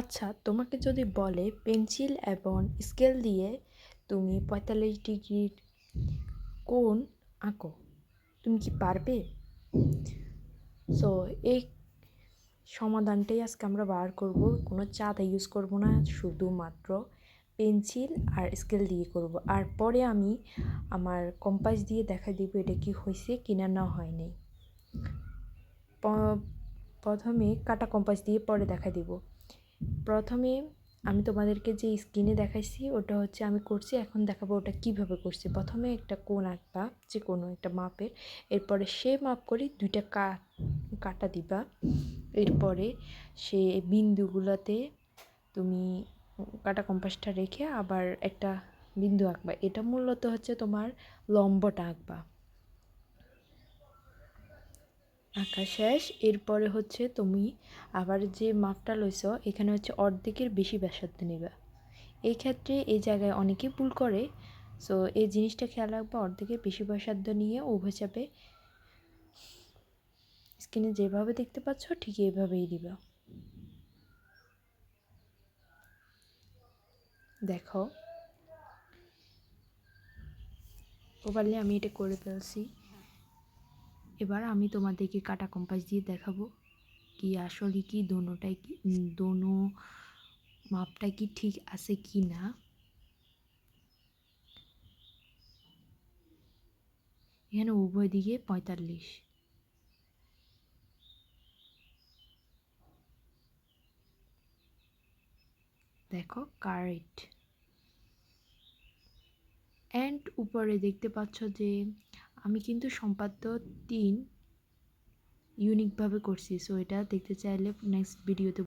আচ্ছা তোমাকে যদি বলে পেন্সিল এবং স্কেল দিয়ে তুমি পঁয়তাল্লিশ ডিগ্রির কোণ আঁকো, তুমি কি পারবে? সো এই সমাধানটাই আজকে আমরা বার করব। কোনো চাঁদা ইউজ করব না, শুধুমাত্র পেন্সিল আর স্কেল দিয়ে করব। আর পরে আমি আমার কম্পাস দিয়ে দেখা দিব এটা কি হয়েছে কিনা না হয়নি প্রথমে কাটা কম্পাস দিয়ে পরে দেখা দিব। প্রথমে আমি তোমাদেরকে যে স্ক্রিনে দেখাইছি, ওটা হচ্ছে আমি করছি, এখন দেখাবো ওটা কীভাবে করছি। প্রথমে একটা কোন আঁকবা, যে কোনো একটা মাপের, এরপরে সে মাপ করে দুইটা কা, কাটা দিবা। এরপরে সে বিন্দুগুলোতে তুমি কাটা কম্পাসটা রেখে আবার একটা বিন্দু আঁকবা। এটা মূলত হচ্ছে তোমার লম্বটা আঁকবা। আঁকা শেষ, এরপরে হচ্ছে তুমি আবার যে মাপটা লইছ, এখানে হচ্ছে অর্ধেকের বেশি ব্যাসার্ধ নেবা। এই ক্ষেত্রে এই জায়গায় অনেকে ভুল করে। সো এই জিনিসটা খেয়াল রাখবা, অর্ধেকের বেশি ব্যাসার্ধ নিয়ে উভয় চাপে স্ক্রিনে যেভাবে দেখতে পাচ্ছ, ঠিক এইভাবেই দিবা। দেখো প্রপারলি আমি এটা করে ফেলছি। এবার আমি তোমাদেরকে কাটা কম্পাস দিয়ে দেখাবো কি আসলে কি দোনোটাই কি দোনো মাপটা কি ঠিক আছে কি না। এখানে উভয় দিকে পঁয়তাল্লিশ। দেখো কারেক্ট অ্যান্ড উপরে দেখতে পাচ্ছ যে আমি কিন্তু সম্পাদ্য তিন ইউনিকভাবে করছি সো এটা দেখতে চাইলে নেক্সট ভিডিওতে